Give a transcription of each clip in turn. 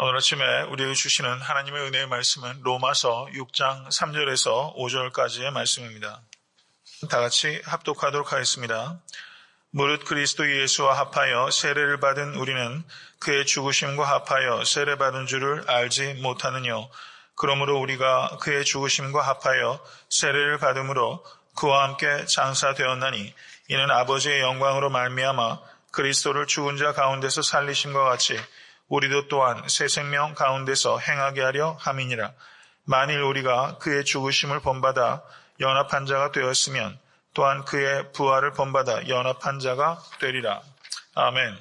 오늘 아침에 우리에게 주시는 하나님의 은혜의 말씀은 로마서 6장 3절에서 5절까지의 말씀입니다. 다 같이 합독하도록 하겠습니다. 무릇 그리스도 예수와 합하여 세례를 받은 우리는 그의 죽으심과 합하여 세례받은 줄을 알지 못하느뇨. 그러므로 우리가 그의 죽으심과 합하여 세례를 받음으로 그와 함께 장사되었나니 이는 아버지의 영광으로 말미암아 그리스도를 죽은 자 가운데서 살리심과 같이 우리도 또한 새 생명 가운데서 행하게 하려 함이니라. 만일 우리가 그의 죽으심을 본받아 연합한 자가 되었으면 또한 그의 부활을 본받아 연합한 자가 되리라. 아멘.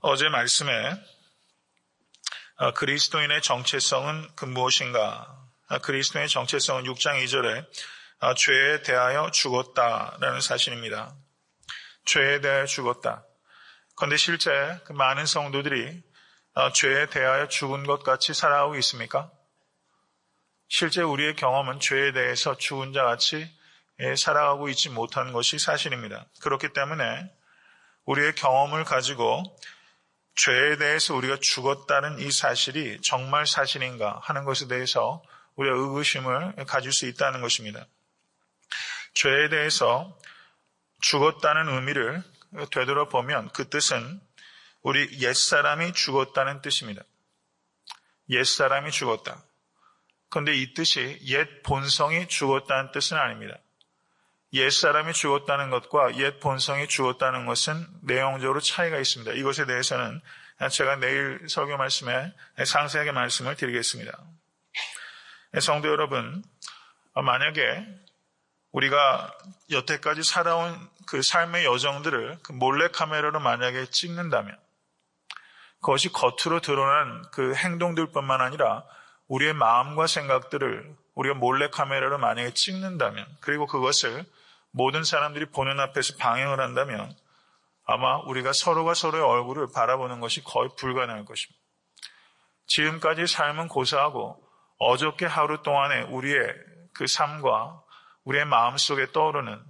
어제 말씀에 아, 그리스도인의 정체성은 그 무엇인가? 아, 그리스도인의 정체성은 6장 2절에 아, 죄에 대하여 죽었다라는 사실입니다. 죄에 대하여 죽었다. 그런데 실제 그 많은 성도들이 죄에 대하여 죽은 것 같이 살아가고 있습니까? 실제 우리의 경험은 죄에 대해서 죽은 자 같이 예, 살아가고 있지 못한 것이 사실입니다. 그렇기 때문에 우리의 경험을 가지고 죄에 대해서 우리가 죽었다는 이 사실이 정말 사실인가 하는 것에 대해서 우리가 의구심을 가질 수 있다는 것입니다. 죄에 대해서 죽었다는 의미를 되돌아보면 그 뜻은 우리 옛사람이 죽었다는 뜻입니다. 옛사람이 죽었다. 그런데 이 뜻이 옛 본성이 죽었다는 뜻은 아닙니다. 옛사람이 죽었다는 것과 옛 본성이 죽었다는 것은 내용적으로 차이가 있습니다. 이것에 대해서는 제가 내일 설교 말씀에 상세하게 말씀을 드리겠습니다. 성도 여러분, 만약에 우리가 여태까지 살아온 그 삶의 여정들을 그 몰래카메라로 만약에 찍는다면 그것이 겉으로 드러난 그 행동들뿐만 아니라 우리의 마음과 생각들을 우리가 몰래카메라로 만약에 찍는다면 그리고 그것을 모든 사람들이 보는 앞에서 방영을 한다면 아마 우리가 서로가 서로의 얼굴을 바라보는 것이 거의 불가능할 것입니다. 지금까지 삶은 고사하고 어저께 하루 동안에 우리의 그 삶과 우리의 마음 속에 떠오르는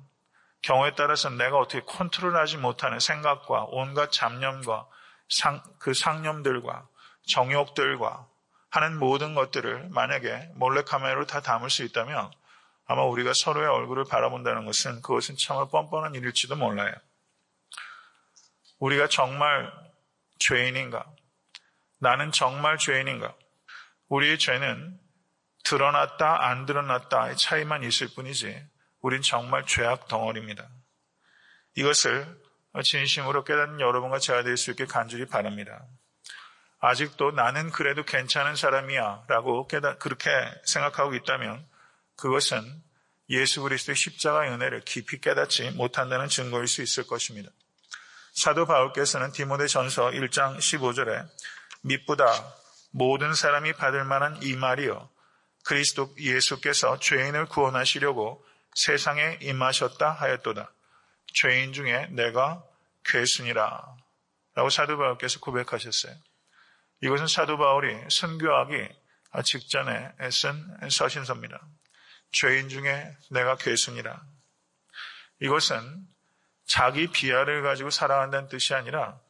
경우에 따라서 내가 어떻게 컨트롤하지 못하는 생각과 온갖 잡념과 상, 그 상념들과 정욕들과 하는 모든 것들을 만약에 몰래카메라로 다 담을 수 있다면 아마 우리가 서로의 얼굴을 바라본다는 것은 그것은 정말 뻔뻔한 일일지도 몰라요. 우리가 정말 죄인인가? 나는 정말 죄인인가? 우리의 죄는 드러났다, 안 드러났다의 차이만 있을 뿐이지, 우린 정말 죄악 덩어리입니다. 이것을 진심으로 깨닫는 여러분과 제가 될 수 있게 간절히 바랍니다. 아직도 나는 그래도 괜찮은 사람이야 라고 깨닫, 그렇게 생각하고 있다면 그것은 예수 그리스도의 십자가의 은혜를 깊이 깨닫지 못한다는 증거일 수 있을 것입니다. 사도 바울께서는 디모데 전서 1장 15절에 믿보다 모든 사람이 받을 만한 이 말이요. 그리스도 예수께서 죄인을 구원하시려고 세상에 임하셨다 하였도다. 죄인 중에 내가 괴순이라. 라고 사도 바울께서 고백하셨어요. 이것은 사도 바울이 선교하기 직전에 쓴 서신서입니다. 죄인 중에 내가 괴순이라. 이것은 자기 비하를 가지고 살아간다는 뜻이 아니라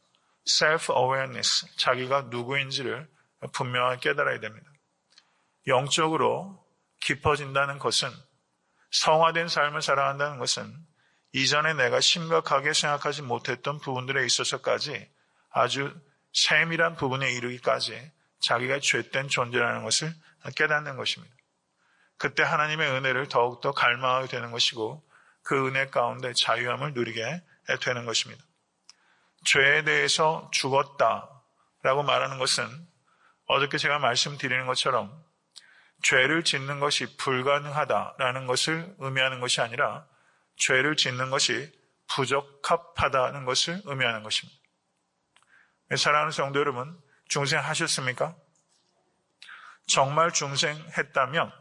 self-awareness, 자기가 누구인지를 분명하게 깨달아야 됩니다. 영적으로 깊어진다는 것은 성화된 삶을 살아간다는 것은 이전에 내가 심각하게 생각하지 못했던 부분들에 있어서까지 아주 세밀한 부분에 이르기까지 자기가 죄된 존재라는 것을 깨닫는 것입니다. 그때 하나님의 은혜를 더욱더 갈망하게 되는 것이고 그 은혜 가운데 자유함을 누리게 되는 것입니다. 죄에 대해서 죽었다 라고 말하는 것은 어저께 제가 말씀드리는 것처럼 죄를 짓는 것이 불가능하다라는 것을 의미하는 것이 아니라 죄를 짓는 것이 부적합하다는 것을 의미하는 것입니다. 사랑하는 성도 여러분, 중생하셨습니까? 정말 중생했다면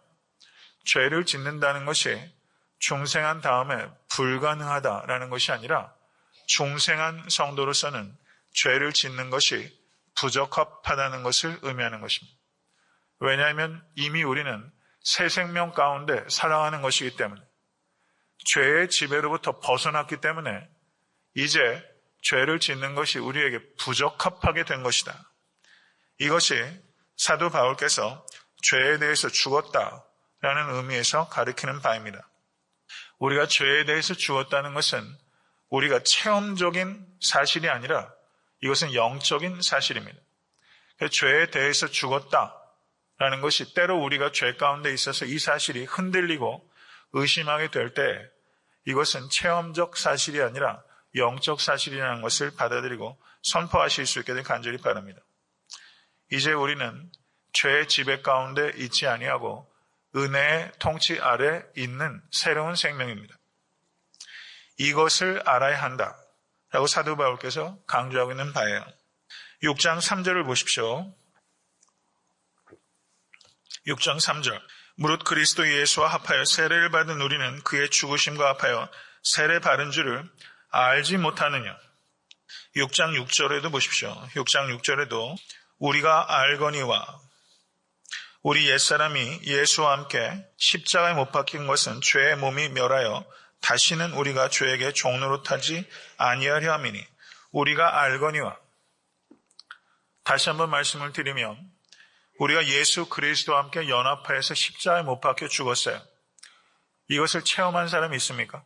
죄를 짓는다는 것이 중생한 다음에 불가능하다라는 것이 아니라 중생한 성도로서는 죄를 짓는 것이 부적합하다는 것을 의미하는 것입니다. 왜냐하면 이미 우리는 새 생명 가운데 살아가는 것이기 때문에 죄의 지배로부터 벗어났기 때문에 이제 죄를 짓는 것이 우리에게 부적합하게 된 것이다. 이것이 사도 바울께서 죄에 대해서 죽었다라는 의미에서 가리키는 바입니다. 우리가 죄에 대해서 죽었다는 것은 우리가 체험적인 사실이 아니라 이것은 영적인 사실입니다. 죄에 대해서 죽었다 라는 것이 때로 우리가 죄 가운데 있어서 이 사실이 흔들리고 의심하게 될 때 이것은 체험적 사실이 아니라 영적 사실이라는 것을 받아들이고 선포하실 수 있게 된 간절히 바랍니다. 이제 우리는 죄의 지배 가운데 있지 아니하고 은혜의 통치 아래 있는 새로운 생명입니다. 이것을 알아야 한다. 라고 사도 바울께서 강조하고 있는 바예요. 6장 3절을 보십시오. 6장 3절. 무릇 그리스도 예수와 합하여 세례를 받은 우리는 그의 죽으심과 합하여 세례 받은 줄을 알지 못하느냐. 6장 6절에도 보십시오. 6장 6절에도 우리가 알거니와 우리 옛사람이 예수와 함께 십자가에 못 박힌 것은 죄의 몸이 멸하여 다시는 우리가 죄에게 종로로 타지 아니하려 함이니 우리가 알거니와 다시 한번 말씀을 드리면 우리가 예수 그리스도와 함께 연합하여서 십자가에 못 박혀 죽었어요. 이것을 체험한 사람이 있습니까?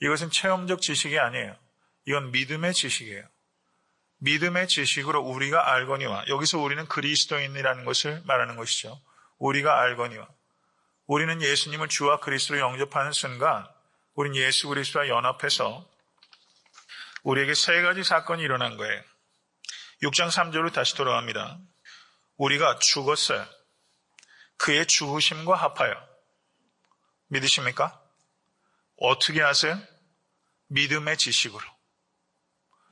이것은 체험적 지식이 아니에요. 이건 믿음의 지식이에요. 믿음의 지식으로 우리가 알거니와 여기서 우리는 그리스도인이라는 것을 말하는 것이죠. 우리가 알거니와 우리는 예수님을 주와 그리스도로 영접하는 순간 우리는 예수 그리스도와 연합해서 우리에게 세 가지 사건이 일어난 거예요. 6장 3절로 다시 돌아갑니다. 우리가 죽었어요. 그의 죽으심과 합하여. 믿으십니까? 어떻게 하세요? 믿음의 지식으로.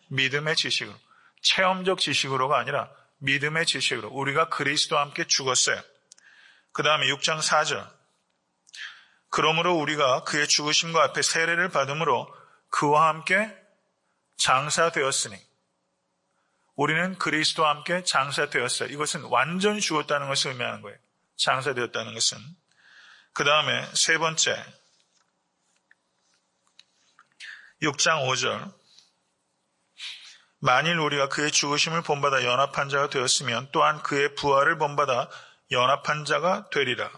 믿음의 지식으로. 체험적 지식으로가 아니라 믿음의 지식으로. 우리가 그리스도와 함께 죽었어요. 그 다음에 6장 4절. 그러므로 우리가 그의 죽으심과 앞에 세례를 받음으로 그와 함께 장사되었으니 우리는 그리스도와 함께 장사되었어요. 이것은 완전히 죽었다는 것을 의미하는 거예요. 장사되었다는 것은. 그 다음에 세 번째 6장 5절 만일 우리가 그의 죽으심을 본받아 연합한 자가 되었으면 또한 그의 부활을 본받아 연합한 자가 되리라.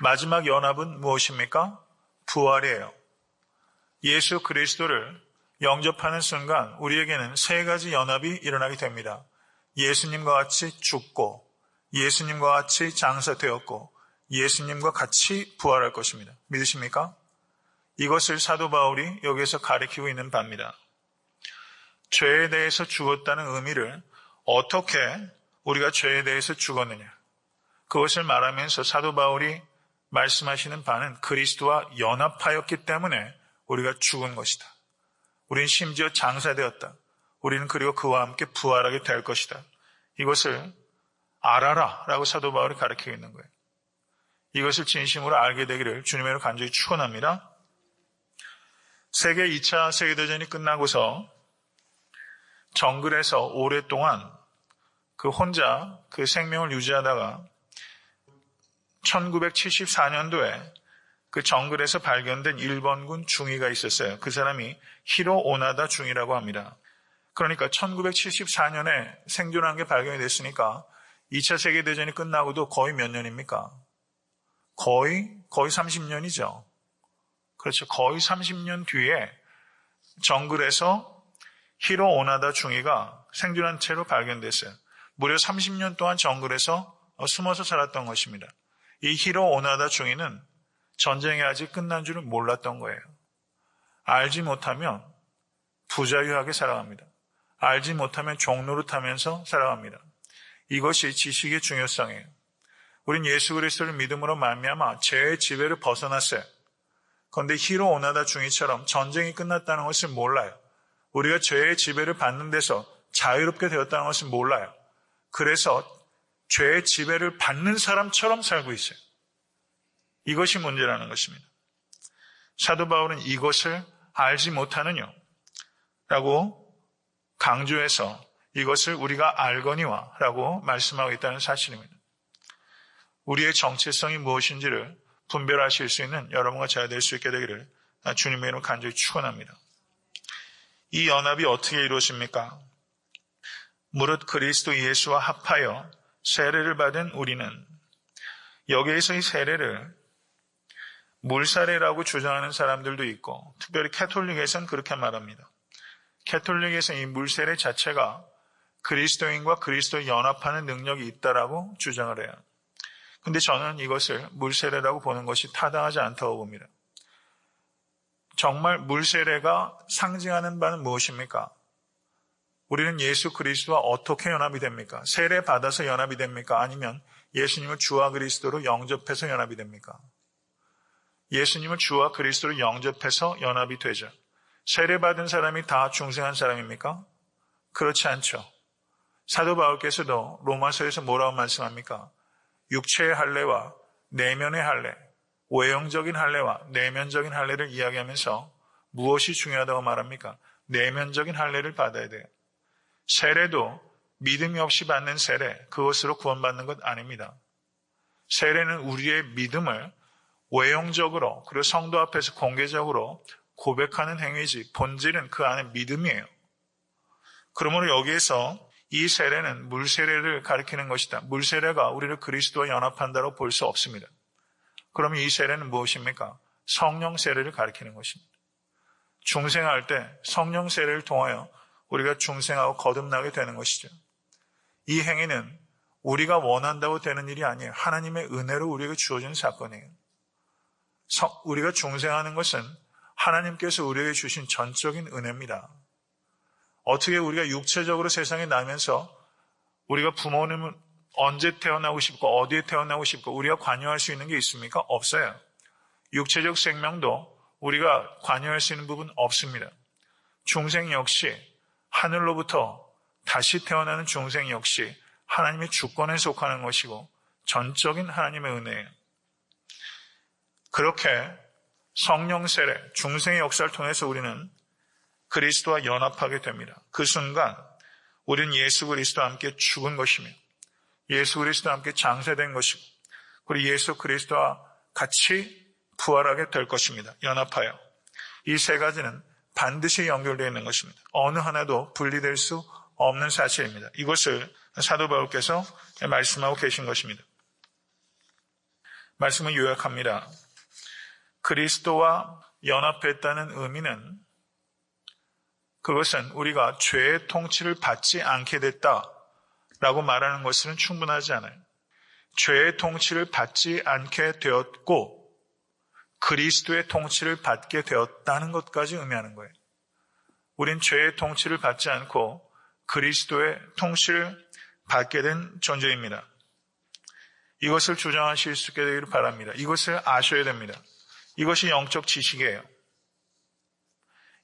마지막 연합은 무엇입니까? 부활이에요. 예수 그리스도를 영접하는 순간 우리에게는 세 가지 연합이 일어나게 됩니다. 예수님과 같이 죽고 예수님과 같이 장사되었고 예수님과 같이 부활할 것입니다. 믿으십니까? 이것을 사도 바울이 여기에서 가리키고 있는 바입니다. 죄에 대해서 죽었다는 의미를 어떻게 우리가 죄에 대해서 죽었느냐. 그것을 말하면서 사도 바울이 말씀하시는 바는 그리스도와 연합하였기 때문에 우리가 죽은 것이다. 우리는 심지어 장사되었다. 우리는 그리고 그와 함께 부활하게 될 것이다. 이것을 알아라 라고 사도 바울이 가르치고 있는 거예요. 이것을 진심으로 알게 되기를 주님으로 간절히 축원합니다. 세계 2차 세계대전이 끝나고서 정글에서 오랫동안 그 혼자 그 생명을 유지하다가 1974년도에 그 정글에서 발견된 일본군 중위가 있었어요. 그 사람이 히로 오나다 중위라고 합니다. 그러니까 1974년에 생존한 게 발견이 됐으니까 2차 세계대전이 끝나고도 거의 몇 년입니까? 거의, 거의 30년이죠. 그렇죠. 거의 30년 뒤에 정글에서 히로 오나다 중위가 생존한 채로 발견됐어요. 무려 30년 동안 정글에서 숨어서 살았던 것입니다. 이 히로 오나다 중위는 전쟁이 아직 끝난 줄은 몰랐던 거예요. 알지 못하면 부자유하게 살아갑니다. 알지 못하면 종노릇하면서 살아갑니다. 이것이 지식의 중요성이에요. 우린 예수 그리스도를 믿음으로 말미암아 죄의 지배를 벗어났어요. 그런데 히로 오나다 중위처럼 전쟁이 끝났다는 것을 몰라요. 우리가 죄의 지배를 받는 데서 자유롭게 되었다는 것을 몰라요. 그래서 죄의 지배를 받는 사람처럼 살고 있어요. 이것이 문제라는 것입니다. 사도 바울은 이것을 알지 못하느냐 라고 강조해서 이것을 우리가 알거니와 라고 말씀하고 있다는 사실입니다. 우리의 정체성이 무엇인지를 분별하실 수 있는 여러분과 제가 될 수 있게 되기를 주님의 이름 간절히 축원합니다. 이 연합이 어떻게 이루어집니까? 무릇 그리스도 예수와 합하여 세례를 받은 우리는 여기에서 이 세례를 물사례라고 주장하는 사람들도 있고 특별히 캐톨릭에서는 그렇게 말합니다. 캐톨릭에서 이 물세례 자체가 그리스도인과 그리스도 연합하는 능력이 있다라고 주장을 해요. 근데 저는 이것을 물세례라고 보는 것이 타당하지 않다고 봅니다. 정말 물세례가 상징하는 바는 무엇입니까? 우리는 예수 그리스도와 어떻게 연합이 됩니까? 세례 받아서 연합이 됩니까? 아니면 예수님을 주와 그리스도로 영접해서 연합이 됩니까? 예수님을 주와 그리스도로 영접해서 연합이 되죠. 세례 받은 사람이 다 중생한 사람입니까? 그렇지 않죠. 사도 바울께서도 로마서에서 뭐라고 말씀합니까? 육체의 할례와 내면의 할례, 외형적인 할례와 내면적인 할례를 이야기하면서 무엇이 중요하다고 말합니까? 내면적인 할례를 받아야 돼요. 세례도 믿음이 없이 받는 세례, 그것으로 구원받는 것 아닙니다. 세례는 우리의 믿음을 외형적으로 그리고 성도 앞에서 공개적으로 고백하는 행위지 본질은 그 안에 믿음이에요. 그러므로 여기에서 이 세례는 물 세례를 가리키는 것이다. 물 세례가 우리를 그리스도와 연합한다고 볼 수 없습니다. 그러면 이 세례는 무엇입니까? 성령 세례를 가리키는 것입니다. 중생할 때 성령 세례를 통하여 우리가 중생하고 거듭나게 되는 것이죠. 이 행위는 우리가 원한다고 되는 일이 아니에요. 하나님의 은혜로 우리에게 주어진 사건이에요. 우리가 중생하는 것은 하나님께서 우리에게 주신 전적인 은혜입니다. 어떻게 우리가 육체적으로 세상에 나면서 우리가 부모님은 언제 태어나고 싶고 어디에 태어나고 싶고 우리가 관여할 수 있는 게 있습니까? 없어요. 육체적 생명도 우리가 관여할 수 있는 부분 없습니다. 중생 역시 하늘로부터 다시 태어나는 중생 역시 하나님의 주권에 속하는 것이고 전적인 하나님의 은혜예요. 그렇게 성령 세례, 중생의 역사를 통해서 우리는 그리스도와 연합하게 됩니다. 그 순간 우리는 예수 그리스도와 함께 죽은 것이며 예수 그리스도와 함께 장세된 것이고 그리고 예수 그리스도와 같이 부활하게 될 것입니다. 연합하여. 이 세 가지는 반드시 연결되어 있는 것입니다. 어느 하나도 분리될 수 없는 사실입니다. 이것을 사도 바울께서 말씀하고 계신 것입니다. 말씀을 요약합니다. 그리스도와 연합했다는 의미는 그것은 우리가 죄의 통치를 받지 않게 됐다 라고 말하는 것은 충분하지 않아요. 죄의 통치를 받지 않게 되었고 그리스도의 통치를 받게 되었다는 것까지 의미하는 거예요. 우린 죄의 통치를 받지 않고 그리스도의 통치를 받게 된 존재입니다. 이것을 주장하실 수 있게 되기를 바랍니다. 이것을 아셔야 됩니다. 이것이 영적 지식이에요.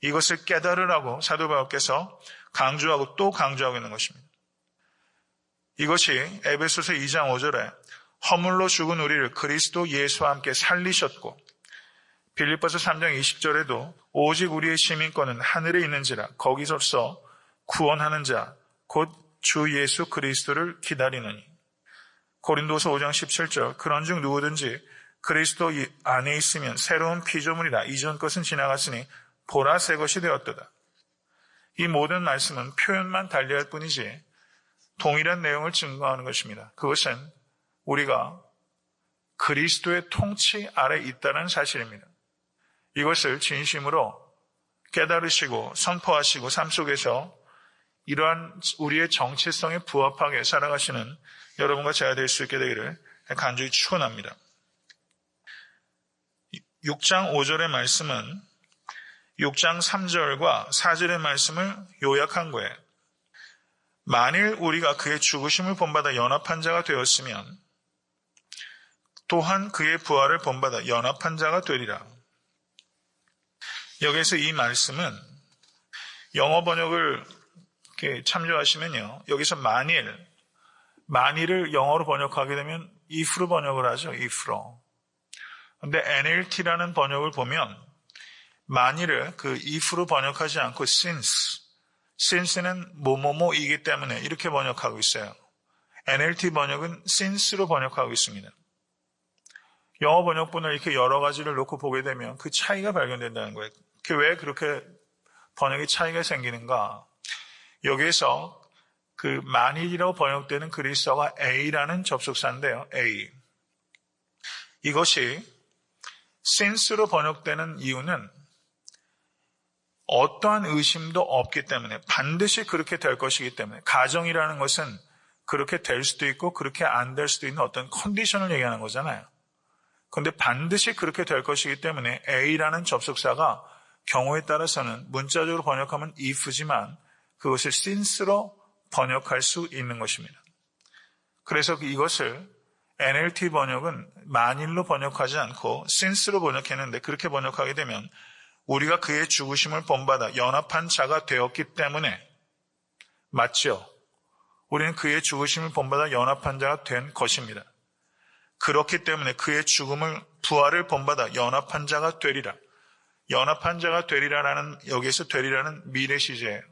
이것을 깨달으라고 사도 바울께서 강조하고 또 강조하고 있는 것입니다. 이것이 에베소서 2장 5절에 허물로 죽은 우리를 그리스도 예수와 함께 살리셨고 빌립보서 3장 20절에도 오직 우리의 시민권은 하늘에 있는지라 거기서서 구원하는 자 곧 주 예수 그리스도를 기다리느니 고린도서 5장 17절 그런즉 누구든지 그리스도 안에 있으면 새로운 피조물이라 이전 것은 지나갔으니 보라 새 것이 되었도다. 이 모든 말씀은 표현만 달리할 뿐이지 동일한 내용을 증거하는 것입니다. 그것은 우리가 그리스도의 통치 아래 있다는 사실입니다. 이것을 진심으로 깨달으시고 선포하시고 삶 속에서 이러한 우리의 정체성에 부합하게 살아가시는 여러분과 제가 될 수 있게 되기를 간절히 축원합니다. 6장 5절의 말씀은 6장 3절과 4절의 말씀을 요약한 거예요. 만일 우리가 그의 죽으심을 본받아 연합한 자가 되었으면 또한 그의 부활을 본받아 연합한 자가 되리라. 여기서 이 말씀은 영어 번역을 참조하시면요. 여기서 만일, 만일을 영어로 번역하게 되면 if로 번역을 하죠. if로. 근데 NLT라는 번역을 보면 만일을 그 if로 번역하지 않고 since, since는 뭐뭐뭐이기 때문에 이렇게 번역하고 있어요. NLT 번역은 since로 번역하고 있습니다. 영어 번역본을 이렇게 여러 가지를 놓고 보게 되면 그 차이가 발견된다는 거예요. 왜 그렇게 번역의 차이가 생기는가? 여기에서 그 만일이라고 번역되는 그리스어가 A라는 접속사인데요. A. 이것이 since로 번역되는 이유는 어떠한 의심도 없기 때문에 반드시 그렇게 될 것이기 때문에 가정이라는 것은 그렇게 될 수도 있고 그렇게 안 될 수도 있는 어떤 컨디션을 얘기하는 거잖아요. 그런데 반드시 그렇게 될 것이기 때문에 A라는 접속사가 경우에 따라서는 문자적으로 번역하면 if지만 그것을 since로 번역할 수 있는 것입니다. 그래서 이것을 NLT 번역은 만일로 번역하지 않고 since로 번역했는데 그렇게 번역하게 되면 우리가 그의 죽으심을 본받아 연합한 자가 되었기 때문에 맞죠? 우리는 그의 죽으심을 본받아 연합한 자가 된 것입니다. 그렇기 때문에 그의 죽음을 부활을 본받아 연합한 자가 되리라. 연합한 자가 되리라라는 여기에서 되리라는 미래 시제예요.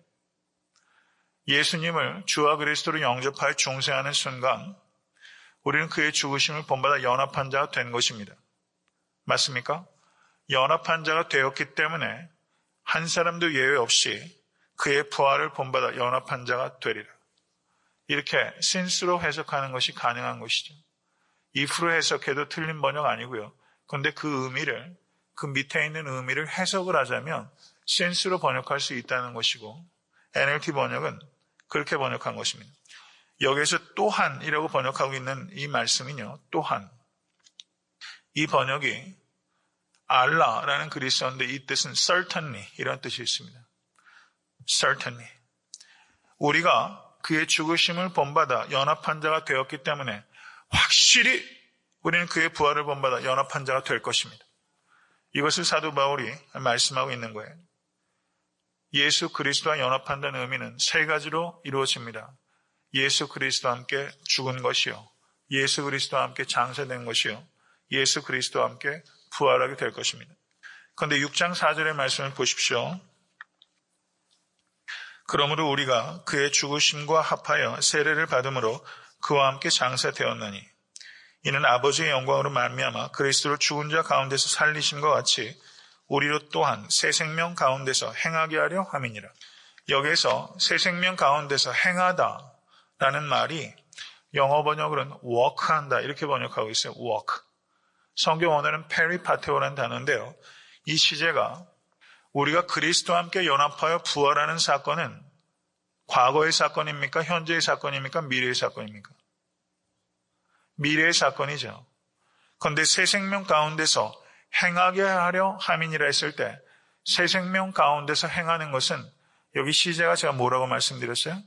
예수님을 주와 그리스도로 영접하여 중생하는 순간 우리는 그의 죽으심을 본받아 연합한 자가 된 것입니다. 맞습니까? 연합한 자가 되었기 때문에 한 사람도 예외 없이 그의 부활을 본받아 연합한 자가 되리라. 이렇게 신스로 해석하는 것이 가능한 것이죠. if로 해석해도 틀린 번역 아니고요. 그런데 그 의미를 그 밑에 있는 의미를 해석을 하자면 신스로 번역할 수 있다는 것이고 NLT 번역은 그렇게 번역한 것입니다. 여기에서 또한이라고 번역하고 있는 이 말씀은요. 또한 이 번역이 알라라는 그리스어인데 이 뜻은 certainly 이런 뜻이 있습니다. certainly 우리가 그의 죽으심을 본받아 연합한 자가 되었기 때문에 확실히 우리는 그의 부활을 본받아 연합한 자가 될 것입니다. 이것을 사도 바울이 말씀하고 있는 거예요. 예수 그리스도와 연합한다는 의미는 세 가지로 이루어집니다. 예수 그리스도와 함께 죽은 것이요. 예수 그리스도와 함께 장사된 것이요. 예수 그리스도와 함께 부활하게 될 것입니다. 그런데 6장 4절의 말씀을 보십시오. 그러므로 우리가 그의 죽으심과 합하여 세례를 받음으로 그와 함께 장사되었나니 이는 아버지의 영광으로 말미암아 그리스도를 죽은 자 가운데서 살리심과 같이 우리로 또한 새 생명 가운데서 행하게 하려 함이니라. 여기에서 새 생명 가운데서 행하다 라는 말이 영어 번역으로는 work한다 이렇게 번역하고 있어요. work. 성경 언어는 페리파테오라는 단어인데요. 이 시제가 우리가 그리스도와 함께 연합하여 부활하는 사건은 과거의 사건입니까? 현재의 사건입니까? 미래의 사건입니까? 미래의 사건이죠. 그런데 새 생명 가운데서 행하게 하려 함이니라 했을 때 새 생명 가운데서 행하는 것은 여기 시제가 제가 뭐라고 말씀드렸어요?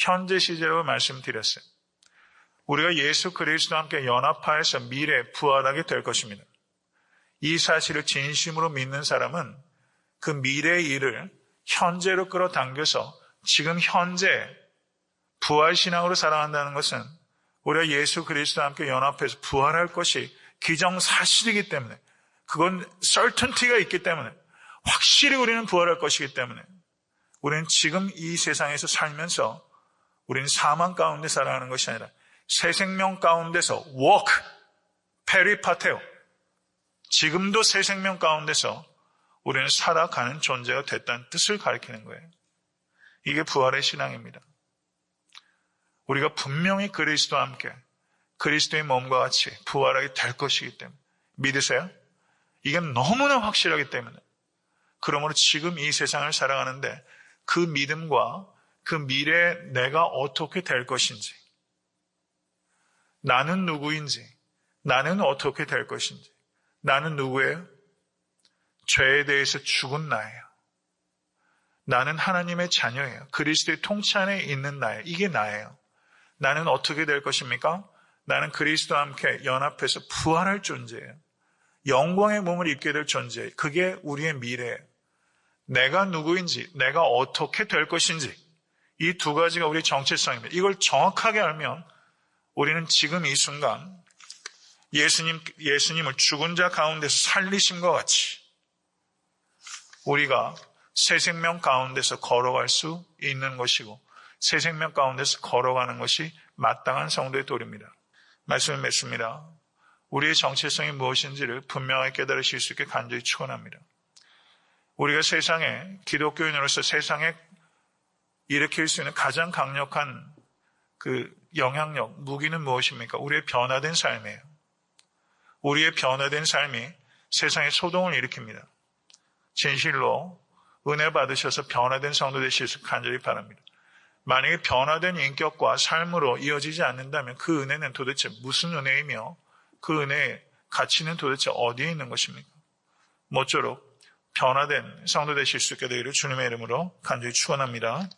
현재 시제라고 말씀드렸어요. 우리가 예수 그리스도와 함께 연합하여서 미래 부활하게 될 것입니다. 이 사실을 진심으로 믿는 사람은 그 미래의 일을 현재로 끌어당겨서 지금 현재 부활신앙으로 살아간다는 것은 우리가 예수 그리스도와 함께 연합해서 부활할 것이 기정사실이기 때문에 그건 certainty가 있기 때문에 확실히 우리는 부활할 것이기 때문에 우리는 지금 이 세상에서 살면서 우리는 사망 가운데 살아가는 것이 아니라 새 생명 가운데서 walk, 페리파테오 지금도 새 생명 가운데서 우리는 살아가는 존재가 됐다는 뜻을 가리키는 거예요. 이게 부활의 신앙입니다. 우리가 분명히 그리스도와 함께 그리스도의 몸과 같이 부활하게 될 것이기 때문에 믿으세요? 이게 너무나 확실하기 때문에 그러므로 지금 이 세상을 살아가는데 그 믿음과 그 미래에 내가 어떻게 될 것인지 나는 누구인지 나는 어떻게 될 것인지 나는 누구예요? 죄에 대해서 죽은 나예요. 나는 하나님의 자녀예요. 그리스도의 통치 안에 있는 나예요. 이게 나예요. 나는 어떻게 될 것입니까? 나는 그리스도와 함께 연합해서 부활할 존재예요. 영광의 몸을 입게 될 존재. 그게 우리의 미래예요. 내가 누구인지, 내가 어떻게 될 것인지. 이 두 가지가 우리의 정체성입니다. 이걸 정확하게 알면 우리는 지금 이 순간 예수님, 예수님을 죽은 자 가운데서 살리심과 같이 우리가 새 생명 가운데서 걸어갈 수 있는 것이고 새 생명 가운데서 걸어가는 것이 마땅한 성도의 도리입니다. 말씀을 맺습니다. 우리의 정체성이 무엇인지를 분명하게 깨달으실 수 있게 간절히 축원합니다. 우리가 세상에 기독교인으로서 세상에 일으킬 수 있는 가장 강력한 그 영향력, 무기는 무엇입니까? 우리의 변화된 삶이에요. 우리의 변화된 삶이 세상에 소동을 일으킵니다. 진실로 은혜 받으셔서 변화된 성도 되시길 간절히 바랍니다. 만약에 변화된 인격과 삶으로 이어지지 않는다면 그 은혜는 도대체 무슨 은혜이며 그 은혜의 가치는 도대체 어디에 있는 것입니까? 모쪼록 변화된 성도 되실 수 있게 되기를 주님의 이름으로 간절히 축원합니다.